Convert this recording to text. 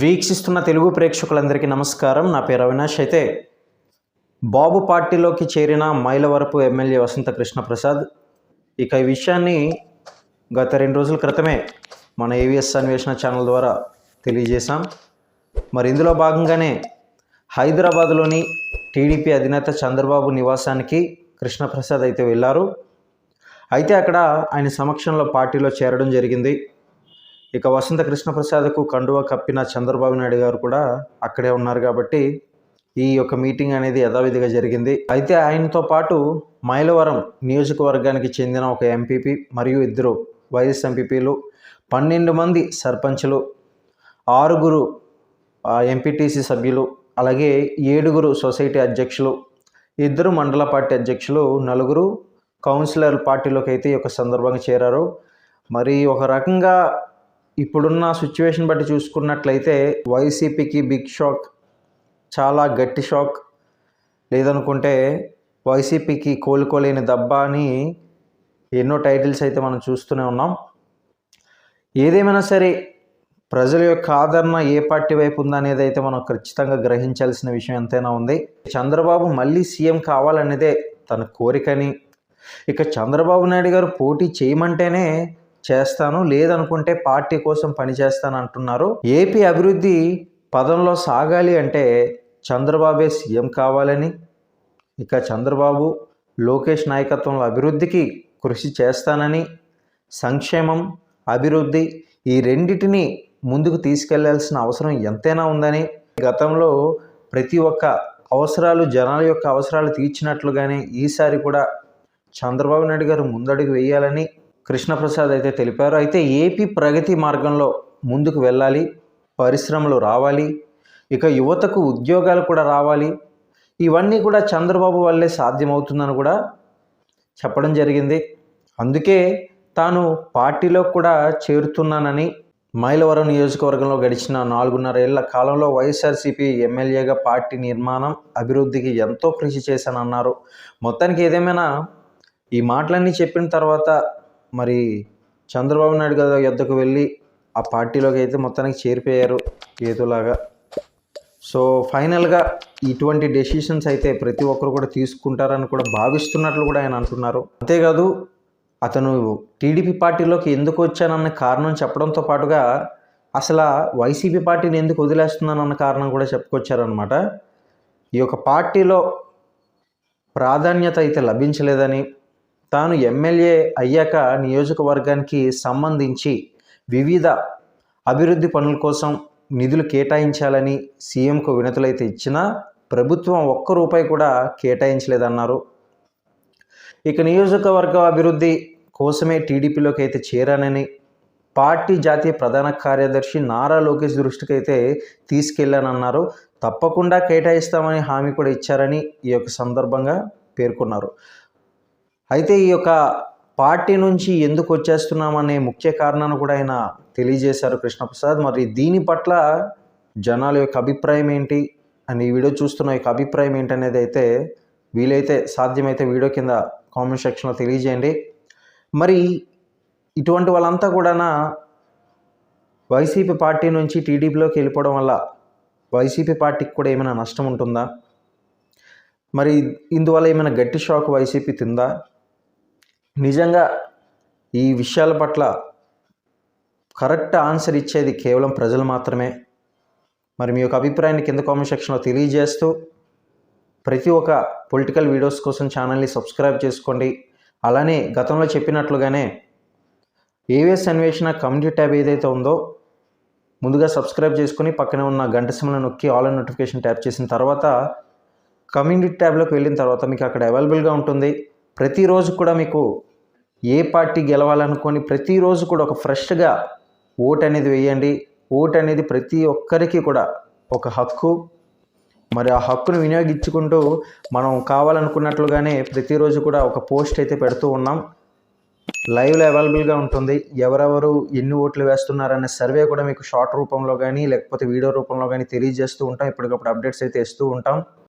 వీక్షిస్తున్న తెలుగు ప్రేక్షకులందరికీ నమస్కారం. నా పేరు అవినాష్. అయితే బాబు పార్టీలోకి చేరిన మైలవరపు ఎమ్మెల్యే వసంత కృష్ణప్రసాద్ ఇక ఈ విషయాన్ని గత రెండు రోజుల క్రితమే మన ఏవిఎస్ అన్వేషణ ఛానల్ ద్వారా తెలియజేశాం. మరి ఇందులో భాగంగానే హైదరాబాద్లోని టీడీపీ అధినేత చంద్రబాబు నివాసానికి కృష్ణప్రసాద్ అయితే వెళ్ళారు. అయితే అక్కడ ఆయన సమక్షంలో పార్టీలో చేరడం జరిగింది. ఇక వసంత కృష్ణప్రసాద్కు కండువా కప్పిన చంద్రబాబు నాయుడు గారు కూడా అక్కడే ఉన్నారు కాబట్టి ఈ యొక్క మీటింగ్ అనేది యథావిధిగా జరిగింది. అయితే ఆయనతో పాటు మైలవరం నియోజకవర్గానికి చెందిన ఒక ఎంపీపీ మరియు ఇద్దరు వైఎస్ ఎంపీపీలు పన్నెండు మంది సర్పంచులు ఆరుగురు ఎంపీటీసీ సభ్యులు అలాగే ఏడుగురు సొసైటీ అధ్యక్షులు ఇద్దరు మండల పార్టీ అధ్యక్షులు నలుగురు కౌన్సిలర్ పార్టీలోకి అయితే ఈ యొక్క సందర్భంగా చేరారు. మరి ఒక రకంగా ఇప్పుడున్న సిచ్యువేషన్ బట్టి చూసుకున్నట్లయితే వైసీపీకి బిగ్ షాక్ చాలా గట్టి షాక్ లేదనుకుంటే వైసీపీకి కోలుకోలేని దెబ్బ అని ఎన్నో టైటిల్స్ అయితే మనం చూస్తూనే ఉన్నాం. ఏదేమైనా సరే ప్రజల యొక్క ఆదరణ ఏ పార్టీ వైపు ఉందనేది అయితే మనం ఖచ్చితంగా గ్రహించాల్సిన విషయం ఎంతైనా ఉంది. చంద్రబాబు మళ్ళీ సీఎం కావాలనేదే తన కోరికని. ఇక చంద్రబాబు నాయుడు గారు పోటీ చేయమంటేనే చేస్తాను లేదనుకుంటే పార్టీ కోసం పనిచేస్తాను అంటున్నారు. ఏపీ అభివృద్ధి పదంలో సాగాలి అంటే చంద్రబాబే సీఎం కావాలని ఇక చంద్రబాబు లోకేష్ నాయకత్వంలో అభివృద్ధికి కృషి చేస్తానని సంక్షేమం అభివృద్ధి ఈ రెండిటిని ముందుకు తీసుకెళ్ళాల్సిన అవసరం ఎంతైనా ఉందని గతంలో ప్రతి ఒక్క అవసరాలు జనాల యొక్క అవసరాలు తీర్చినట్లుగానే ఈసారి కూడా చంద్రబాబు నాయుడు గారు ముందడుగు వేయాలని కృష్ణప్రసాద్ అయితే తెలిపారు. అయితే ఏపీ ప్రగతి మార్గంలో ముందుకు వెళ్ళాలి పరిశ్రమలు రావాలి ఇక యువతకు ఉద్యోగాలు కూడా రావాలి. ఇవన్నీ కూడా చంద్రబాబు వల్లే సాధ్యమవుతుందని కూడా చెప్పడం జరిగింది. అందుకే తాను పార్టీలో కూడా చేరుతున్నానని మైలవరం నియోజకవర్గంలో గడిచిన నాలుగున్నర ఏళ్ళ కాలంలో వైఎస్ఆర్సీపీ ఎమ్మెల్యేగా పార్టీ నిర్మాణం అభివృద్ధికి ఎంతో కృషి చేశానన్నారు. మొత్తానికి ఏదేమైనా ఈ మాటలన్నీ చెప్పిన తర్వాత మరి చంద్రబాబు నాయుడు గారి యొద్దకు వెళ్ళి ఆ పార్టీలోకి అయితే మొత్తానికి చేరిపోయారు ఏదోలాగా సో ఫైనల్గా ఇటువంటి డెసిషన్స్ అయితే ప్రతి ఒక్కరు కూడా తీసుకుంటారని కూడా భావిస్తున్నట్లు కూడా ఆయన అంటున్నారు. అంతేకాదు అతను టీడీపీ పార్టీలోకి ఎందుకు వచ్చానన్న కారణం చెప్పడంతో పాటుగా అసలు వైసీపీ పార్టీని ఎందుకు వదిలేస్తున్నానన్న కారణం కూడా చెప్పుకొచ్చారనమాట ఈ యొక్క పార్టీలో ప్రాధాన్యత అయితే లభించలేదని తాను ఎమ్మెల్యే అయ్యాక నియోజకవర్గానికి సంబంధించి వివిధ అభివృద్ధి పనుల కోసం నిధులు కేటాయించాలని సీఎంకు వినతులైతే ఇచ్చినా ప్రభుత్వం ఒక్క రూపాయి కూడా కేటాయించలేదన్నారు. ఇక నియోజకవర్గ అభివృద్ధి కోసమే టీడీపీలోకి అయితే చేరానని పార్టీ జాతీయ ప్రధాన కార్యదర్శి నారా లోకేష్ దృష్టికి అయితే తీసుకెళ్ళానన్నారు. తప్పకుండా కేటాయిస్తామని హామీ కూడా ఇచ్చారని ఈ యొక్క సందర్భంగా పేర్కొన్నారు. అయితే ఈ యొక్క పార్టీ నుంచి ఎందుకు వచ్చేస్తున్నామనే ముఖ్య కారణాన్ని కూడా ఆయన తెలియజేశారు కృష్ణప్రసాద్. మరి దీని పట్ల జనాల యొక్క అభిప్రాయం ఏంటి? అని ఈ వీడియో చూస్తున్న యొక్క అభిప్రాయం ఏంటనేది అయితే వీలైతే సాధ్యమైతే వీడియో కింద కామెంట్ సెక్షన్లో తెలియజేయండి. మరి ఇటువంటి వాళ్ళంతా కూడా వైసీపీ పార్టీ నుంచి టీడీపీలోకి వెళ్ళిపోవడం వల్ల వైసీపీ పార్టీకి కూడా ఏమైనా నష్టం ఉంటుందా? మరి ఇందువల్ల ఏమైనా గట్టి షాక్ వైసీపీ తిందా? నిజంగా ఈ విషయాల పట్ల కరెక్ట్ ఆన్సర్ ఇచ్చేది కేవలం ప్రజలు మాత్రమే. మరి మీ యొక్క అభిప్రాయాన్ని కింద కామెంట్ సెక్షన్లో తెలియజేస్తూ ప్రతి ఒక్క పొలిటికల్ వీడియోస్ కోసం ఛానల్ని సబ్స్క్రైబ్ చేసుకోండి. అలానే గతంలో చెప్పినట్లుగానే ఏవిఎస్ అన్వేషణ కమ్యూనిటీ ట్యాబ్ ఏదైతే ఉందో ముందుగా సబ్స్క్రైబ్ చేసుకుని పక్కనే ఉన్న గంట సిమ్లను నొక్కి ఆల్ అండ్ నోటిఫికేషన్ ట్యాప్ చేసిన తర్వాత కమ్యూనిటీ ట్యాబ్లోకి వెళ్ళిన తర్వాత మీకు అక్కడ అవైలబుల్గా ఉంటుంది. ప్రతిరోజు కూడా మీకు ఏ పార్టీ గెలవాలనుకొని ప్రతిరోజు కూడా ఒక ఫ్రెష్గా ఓట్ అనేది వేయండి. ఓట్ అనేది ప్రతి ఒక్కరికి కూడా ఒక హక్కు. మరి ఆ హక్కును వినియోగించుకుంటూ మనం కావాలనుకున్నట్లుగానే ప్రతిరోజు కూడా ఒక పోస్ట్ అయితే పెడుతూ ఉన్నాం. లైవ్లో అవైలబుల్గా ఉంటుంది. ఎవరెవరు ఎన్ని ఓట్లు వేస్తున్నారనే సర్వే కూడా మీకు షార్ట్ రూపంలో కానీ లేకపోతే వీడియో రూపంలో కానీ తెలియజేస్తూ ఉంటాం. ఎప్పటికప్పుడు అప్డేట్స్ అయితే ఇస్తూ ఉంటాం.